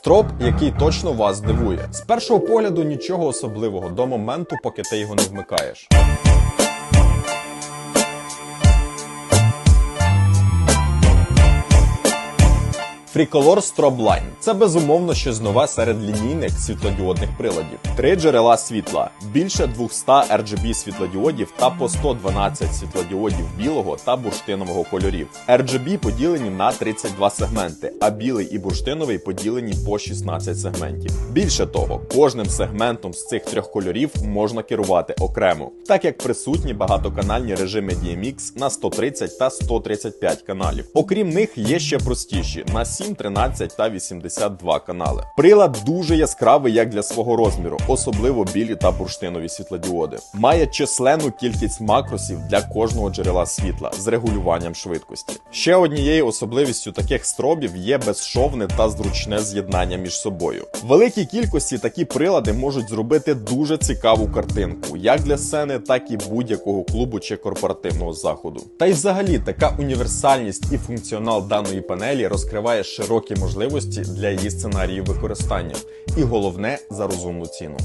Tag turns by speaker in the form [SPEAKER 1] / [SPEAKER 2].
[SPEAKER 1] Строп, який точно вас здивує. З першого погляду нічого особливого до моменту, поки ти його не вмикаєш. Freecolor Strobe це безумовно щось нове серед лінійних світлодіодних приладів. Три джерела світла, більше 200 RGB світлодіодів та по 112 світлодіодів білого та бурштинового кольорів. RGB поділені на 32 сегменти, а білий і бурштиновий поділені по 16 сегментів. Більше того, кожним сегментом з цих трьох кольорів можна керувати окремо, так як присутні багатоканальні режими DMX на 130 та 135 каналів. Окрім них є ще простіші на 7, 13 та 82 канали. Прилад дуже яскравий як для свого розміру, особливо білі та бурштинові світлодіоди. Має численну кількість макросів для кожного джерела світла з регулюванням швидкості. Ще однією особливістю таких стробів є безшовне та зручне з'єднання між собою. В великій кількості такі прилади можуть зробити дуже цікаву картинку, як для сцени, так і будь-якого клубу чи корпоративного заходу. Та й взагалі така універсальність і функціонал даної панелі розкриває широкі можливості для її сценаріїв використання, і головне за розумну ціну.